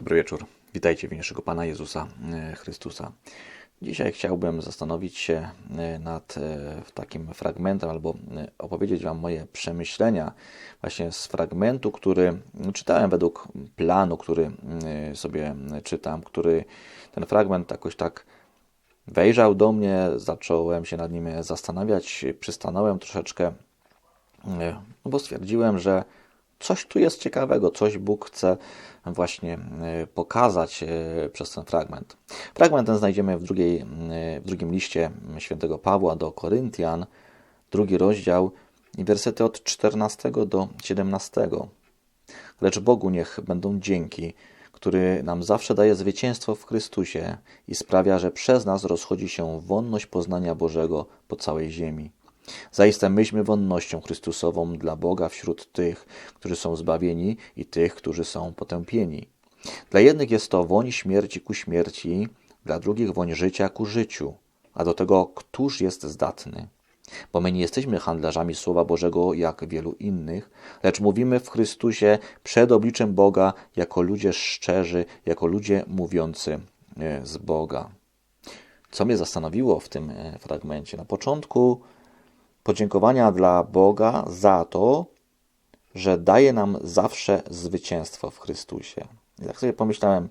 Dobry wieczór. Witajcie w Pana Jezusa e, Chrystusa. Dzisiaj chciałbym zastanowić się e, nad e, takim fragmentem albo opowiedzieć Wam moje przemyślenia właśnie z fragmentu, który czytałem według planu, który sobie czytam, który ten fragment jakoś tak wejrzał do mnie, zacząłem się nad nim zastanawiać, przystanąłem troszeczkę, no bo stwierdziłem, że coś tu jest ciekawego, coś Bóg chce właśnie e, pokazać e, przez ten fragment. Fragment ten znajdziemy w, drugiej, e, w drugim liście świętego Pawła do Koryntian, drugi rozdział i wersety od 14 do 17. Lecz Bogu niech będą dzięki, który nam zawsze daje zwycięstwo w Chrystusie i sprawia, że przez nas rozchodzi się wonność poznania Bożego po całej ziemi. Zaiste myśmy wonnością Chrystusową dla Boga wśród tych, którzy są zbawieni i tych, którzy są potępieni. Dla jednych jest to woń śmierci ku śmierci, dla drugich woń życia ku życiu. A do tego, któż jest zdatny? Bo my nie jesteśmy handlarzami Słowa Bożego jak wielu innych, lecz mówimy w Chrystusie przed obliczem Boga jako ludzie szczerzy, jako ludzie mówiący e, z Boga. Co mnie zastanowiło w tym e, fragmencie? Na początku podziękowania dla Boga za to, że daje nam zawsze zwycięstwo w Chrystusie. I tak sobie pomyślałem,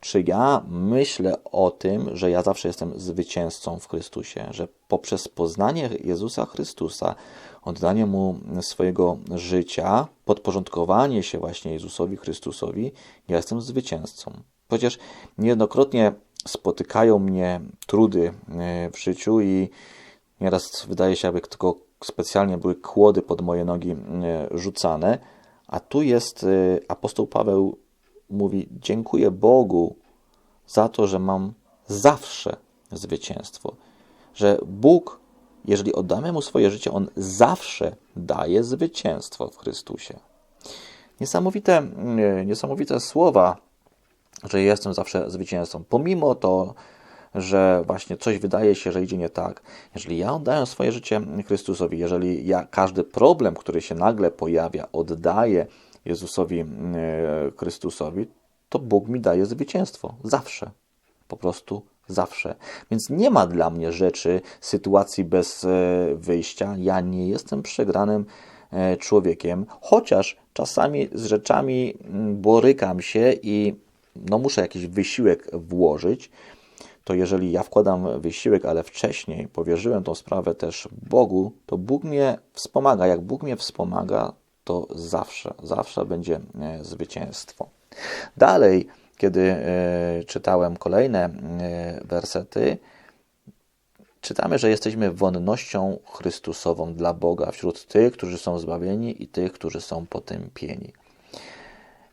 czy ja myślę o tym, że ja zawsze jestem zwycięzcą w Chrystusie, że poprzez poznanie Jezusa Chrystusa, oddanie Mu swojego życia, podporządkowanie się właśnie Jezusowi Chrystusowi, ja jestem zwycięzcą. Chociaż niejednokrotnie spotykają mnie trudy e, w życiu i Nieraz wydaje się, jakby tylko specjalnie były kłody pod moje nogi rzucane, a tu jest y, apostoł Paweł mówi: Dziękuję Bogu za to, że mam zawsze zwycięstwo. Że Bóg, jeżeli oddamy mu swoje życie, on zawsze daje zwycięstwo w Chrystusie. Niesamowite, y, niesamowite słowa, że jestem zawsze zwycięzcą. Pomimo to, że właśnie coś wydaje się, że idzie nie tak, jeżeli ja oddaję swoje życie Chrystusowi, jeżeli ja każdy problem, który się nagle pojawia, oddaję Jezusowi e, Chrystusowi, to Bóg mi daje zwycięstwo. Zawsze. Po prostu zawsze. Więc nie ma dla mnie rzeczy, sytuacji bez e, wyjścia. Ja nie jestem przegranym e, człowiekiem, chociaż czasami z rzeczami borykam się i no muszę jakiś wysiłek włożyć, to jeżeli ja wkładam wysiłek, ale wcześniej powierzyłem tą sprawę też Bogu, to Bóg mnie wspomaga. Jak Bóg mnie wspomaga, to zawsze, zawsze będzie e, zwycięstwo. Dalej, kiedy e, czytałem kolejne e, wersety, czytamy, że jesteśmy wonnością Chrystusową dla Boga wśród tych, którzy są zbawieni i tych, którzy są potępieni.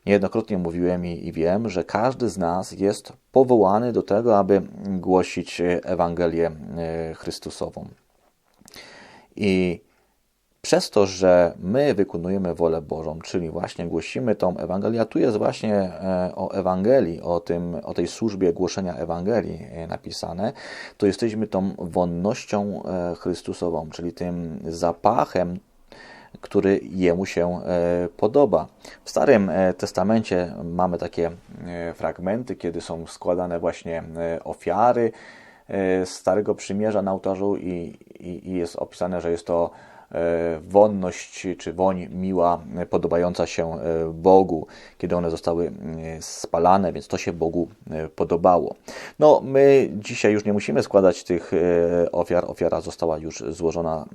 Niejednokrotnie mówiłem i, i wiem, że każdy z nas jest powołany do tego, aby głosić Ewangelię e, Chrystusową. I przez to, że my wykonujemy wolę Bożą, czyli właśnie głosimy tą Ewangelię, a tu jest właśnie e, o Ewangelii, o, tym, o tej służbie głoszenia Ewangelii e, napisane, to jesteśmy tą wonnością Chrystusową, czyli tym zapachem który jemu się e, podoba. W Starym e, Testamencie mamy takie e, fragmenty, kiedy są składane właśnie ofiary Starego Przymierza na ołtarzu i, i, i jest opisane, że jest to wonność czy woń miła, podobająca się e, Bogu, kiedy one zostały e, spalane, więc to się Bogu podobało. No, my dzisiaj już nie musimy składać tych ofiar. Ofiara została już złożona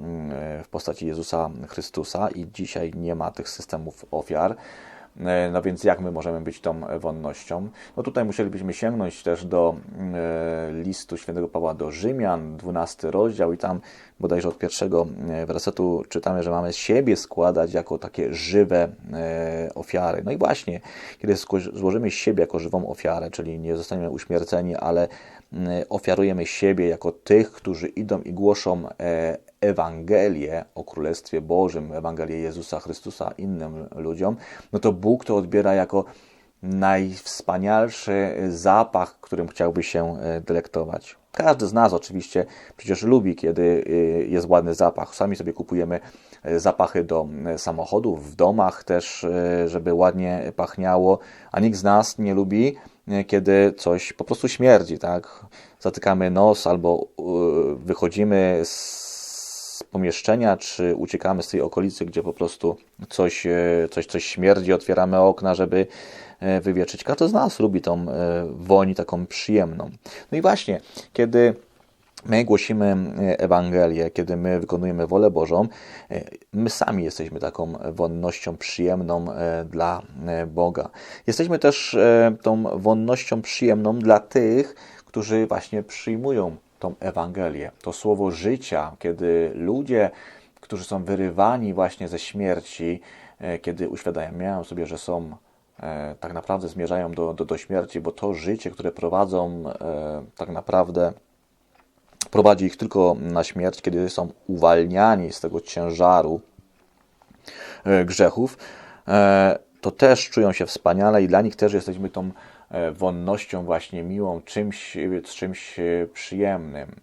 w postaci Jezusa Chrystusa i dzisiaj nie ma tych systemów ofiar. E, no więc jak my możemy być tą wonnością? No tutaj musielibyśmy sięgnąć też do e, listu świętego Pawła do Rzymian, 12 rozdział i tam bodajże od pierwszego e, wersetu czytamy, że mamy siebie składać jako takie żywe ofiary. No i właśnie, kiedy złożymy siebie jako żywą ofiarę, czyli nie zostaniemy uśmierceni, ale ofiarujemy siebie jako tych, którzy idą i głoszą Ewangelię o Królestwie Bożym, Ewangelię Jezusa Chrystusa innym ludziom, no to Bóg to odbiera jako najwspanialszy zapach, którym chciałby się e, delektować. Każdy z nas oczywiście przecież lubi, kiedy e, jest ładny zapach. Sami sobie kupujemy e, zapachy do samochodów, w domach też, żeby ładnie pachniało, a nikt z nas nie lubi, kiedy coś po prostu śmierdzi, tak? Zatykamy nos albo wychodzimy z pomieszczenia, czy uciekamy z tej okolicy, gdzie po prostu coś, coś, coś śmierdzi, otwieramy okna, żeby wywietrzyć. Każdy z nas lubi tą woń taką przyjemną. No i właśnie, kiedy my głosimy e, Ewangelię, kiedy my wykonujemy wolę Bożą, e, my sami jesteśmy taką wonnością przyjemną e, dla Boga. Jesteśmy też tą wonnością przyjemną dla tych, którzy właśnie przyjmują tą Ewangelię, to słowo życia, kiedy ludzie, którzy są wyrywani właśnie ze śmierci, kiedy uświadamiają sobie, że są tak naprawdę zmierzają do, do, do śmierci, bo to życie, które prowadzą, tak naprawdę prowadzi ich tylko na śmierć, kiedy są uwalniani z tego ciężaru e, grzechów, e, to też czują się wspaniale i dla nich też jesteśmy tą e, wonnością właśnie miłą, czymś, czymś przyjemnym.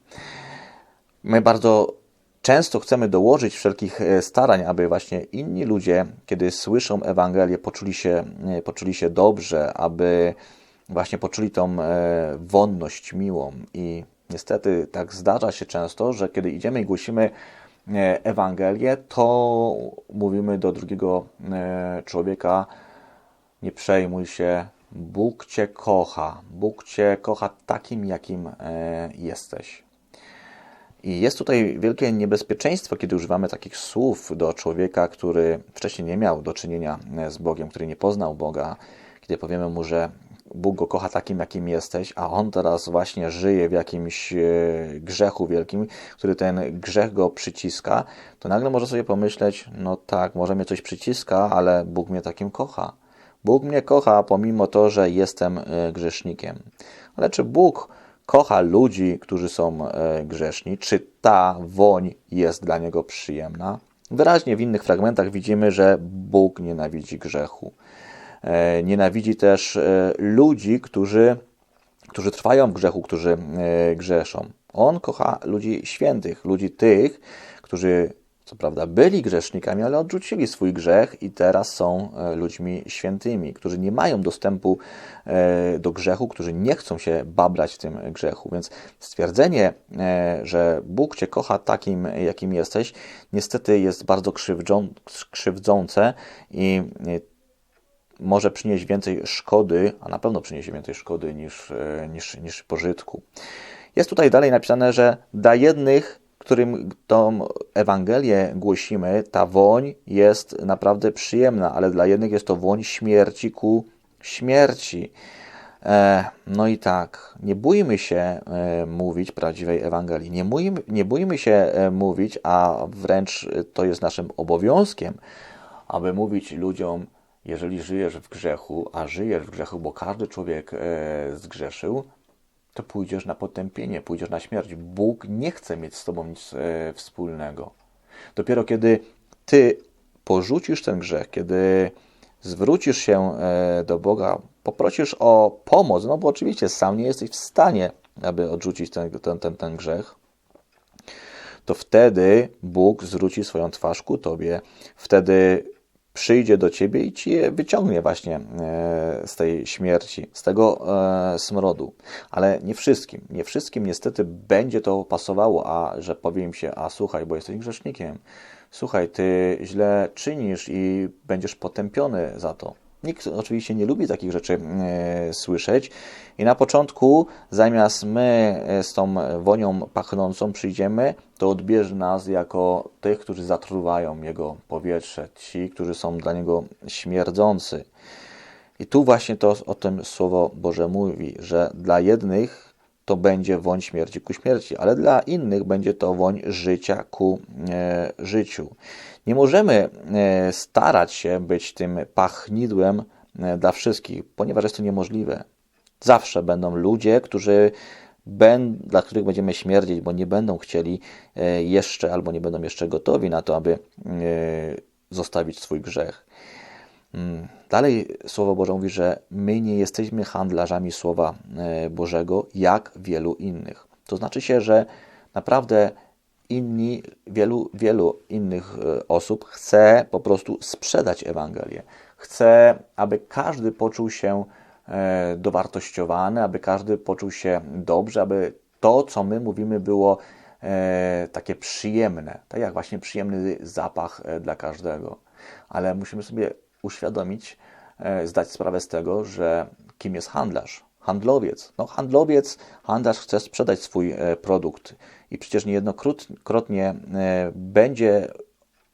My bardzo często chcemy dołożyć wszelkich starań, aby właśnie inni ludzie, kiedy słyszą Ewangelię, poczuli się, poczuli się dobrze, aby właśnie poczuli tą wonność miłą i Niestety tak zdarza się często, że kiedy idziemy i głosimy e, Ewangelię, to mówimy do drugiego e, człowieka: Nie przejmuj się, Bóg Cię kocha. Bóg Cię kocha takim, jakim e, jesteś. I jest tutaj wielkie niebezpieczeństwo, kiedy używamy takich słów do człowieka, który wcześniej nie miał do czynienia z Bogiem, który nie poznał Boga, kiedy powiemy mu, że Bóg go kocha takim, jakim jesteś, a on teraz właśnie żyje w jakimś e, grzechu wielkim, który ten grzech go przyciska, to nagle może sobie pomyśleć, no tak, może mnie coś przyciska, ale Bóg mnie takim kocha. Bóg mnie kocha pomimo to, że jestem e, grzesznikiem. Ale czy Bóg kocha ludzi, którzy są e, grzeszni? Czy ta woń jest dla niego przyjemna? Wyraźnie w innych fragmentach widzimy, że Bóg nienawidzi grzechu. E, nienawidzi też ludzi, którzy, którzy trwają w grzechu, którzy grzeszą. On kocha ludzi świętych, ludzi tych, którzy co prawda byli grzesznikami, ale odrzucili swój grzech i teraz są ludźmi świętymi, którzy nie mają dostępu do grzechu, którzy nie chcą się babrać w tym grzechu. Więc stwierdzenie, że Bóg Cię kocha takim, jakim jesteś, niestety jest bardzo krzywdzące i może przynieść więcej szkody, a na pewno przyniesie więcej szkody niż, e, niż, niż pożytku. Jest tutaj dalej napisane, że dla jednych, którym tą Ewangelię głosimy, ta woń jest naprawdę przyjemna, ale dla jednych jest to woń śmierci ku śmierci. E, no i tak, nie bójmy się e, mówić prawdziwej Ewangelii, nie, bójmy, nie bójmy się e, mówić, a wręcz to jest naszym obowiązkiem, aby mówić ludziom jeżeli żyjesz w grzechu, a żyjesz w grzechu, bo każdy człowiek zgrzeszył, to pójdziesz na potępienie, pójdziesz na śmierć. Bóg nie chce mieć z tobą nic e, wspólnego. Dopiero kiedy ty porzucisz ten grzech, kiedy zwrócisz się e, do Boga, poprosisz o pomoc, no bo oczywiście sam nie jesteś w stanie, aby odrzucić ten, ten, ten, ten grzech, to wtedy Bóg zwróci swoją twarz ku tobie, wtedy przyjdzie do ciebie i ci je wyciągnie właśnie e, z tej śmierci, z tego e, smrodu. Ale nie wszystkim. Nie wszystkim niestety będzie to pasowało, a że powiem się, a słuchaj, bo jesteś grzesznikiem. Słuchaj, ty źle czynisz i będziesz potępiony za to. Nikt oczywiście nie lubi takich rzeczy e, słyszeć. I na początku, zamiast my e, z tą wonią pachnącą przyjdziemy, to odbierze nas jako tych, którzy zatruwają Jego powietrze, ci, którzy są dla Niego śmierdzący. I tu właśnie to o tym Słowo Boże mówi, że dla jednych to będzie woń śmierci ku śmierci, ale dla innych będzie to woń życia ku e, życiu. Nie możemy e, starać się być tym pachnidłem e, dla wszystkich, ponieważ jest to niemożliwe. Zawsze będą ludzie, którzy dla których będziemy śmierdzić, bo nie będą chcieli e, jeszcze albo nie będą jeszcze gotowi na to, aby zostawić swój grzech. Mm, dalej Słowo Boże mówi, że my nie jesteśmy handlarzami Słowa Bożego jak wielu innych. To znaczy się, że naprawdę inni, wielu, wielu innych e, osób chce po prostu sprzedać Ewangelię. Chce, aby każdy poczuł się e, dowartościowany, aby każdy poczuł się dobrze, aby to, co my mówimy, było e, takie przyjemne, tak jak właśnie przyjemny zapach dla każdego. Ale musimy sobie uświadomić, zdać sprawę z tego, że kim jest handlarz handlowiec. No, handlowiec, handlarz chce sprzedać swój e, produkt i przecież niejednokrotnie e, będzie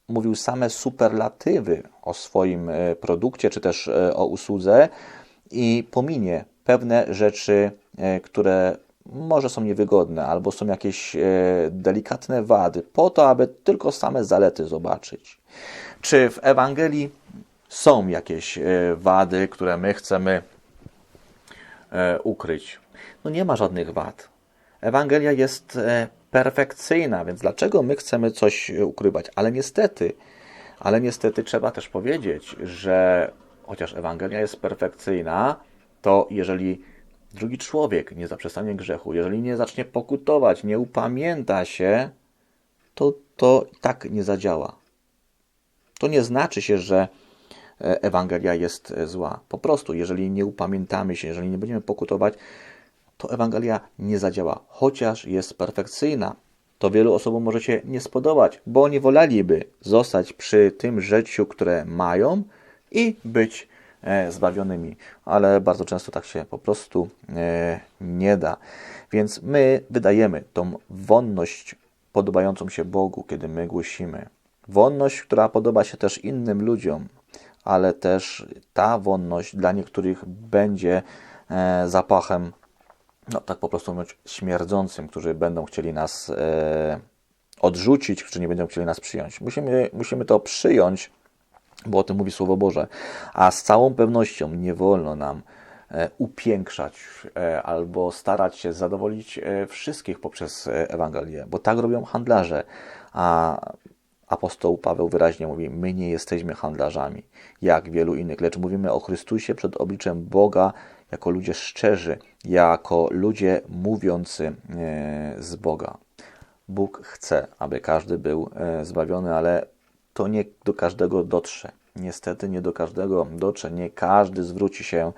mówił same superlatywy o swoim e, produkcie czy też o usłudze i pominie pewne rzeczy, które może są niewygodne albo są jakieś delikatne wady, po to, aby tylko same zalety zobaczyć. Czy w Ewangelii są jakieś wady, które my chcemy E, ukryć. No nie ma żadnych wad. Ewangelia jest e, perfekcyjna, więc dlaczego my chcemy coś ukrywać? Ale niestety, ale niestety trzeba też powiedzieć, że chociaż Ewangelia jest perfekcyjna, to jeżeli drugi człowiek nie zaprzestanie grzechu, jeżeli nie zacznie pokutować, nie upamięta się, to to tak nie zadziała. To nie znaczy się, że E, Ewangelia jest e, zła. Po prostu, jeżeli nie upamiętamy się, jeżeli nie będziemy pokutować, to Ewangelia nie zadziała, chociaż jest perfekcyjna. To wielu osobom może się nie spodobać, bo oni woleliby zostać przy tym życiu, które mają i być e, zbawionymi, ale bardzo często tak się po prostu nie da. Więc my wydajemy tą wonność podobającą się Bogu, kiedy my głosimy. Wonność, która podoba się też innym ludziom, ale też ta wonność dla niektórych będzie e, zapachem, no tak po prostu mówiąc, śmierdzącym, którzy będą chcieli nas e, odrzucić, którzy nie będą chcieli nas przyjąć. Musimy, musimy to przyjąć, bo o tym mówi Słowo Boże, a z całą pewnością nie wolno nam e, upiększać albo starać się zadowolić wszystkich poprzez Ewangelię, bo tak robią handlarze, a Apostoł Paweł wyraźnie mówi: My nie jesteśmy handlarzami, jak wielu innych, lecz mówimy o Chrystusie przed obliczem Boga jako ludzie szczerzy, jako ludzie mówiący e, z Boga. Bóg chce, aby każdy był e, zbawiony, ale to nie do każdego dotrze. Niestety nie do każdego dotrze, nie każdy zwróci się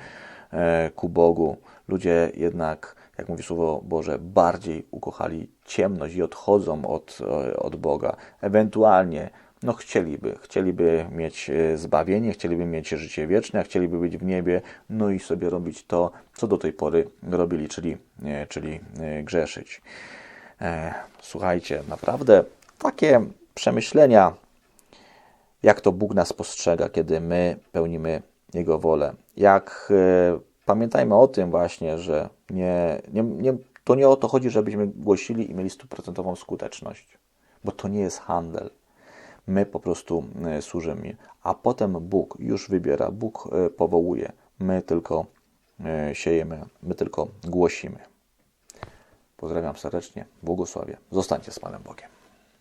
e, ku Bogu. Ludzie jednak jak mówi Słowo Boże, bardziej ukochali ciemność i odchodzą od, e, od Boga. Ewentualnie no chcieliby, chcieliby mieć e, zbawienie, chcieliby mieć życie wieczne, chcieliby być w niebie, no i sobie robić to, co do tej pory robili, czyli, e, czyli grzeszyć. Słuchajcie, naprawdę takie przemyślenia, jak to Bóg nas postrzega, kiedy my pełnimy Jego wolę, jak pamiętajmy o tym właśnie, że nie, nie, nie, to nie o to chodzi, żebyśmy głosili i mieli stuprocentową skuteczność, bo to nie jest handel. My po prostu e, służymy, a potem Bóg już wybiera, Bóg e, powołuje. My tylko e, siejemy, my tylko głosimy. Pozdrawiam serdecznie, błogosławię. Zostańcie z Panem Bogiem.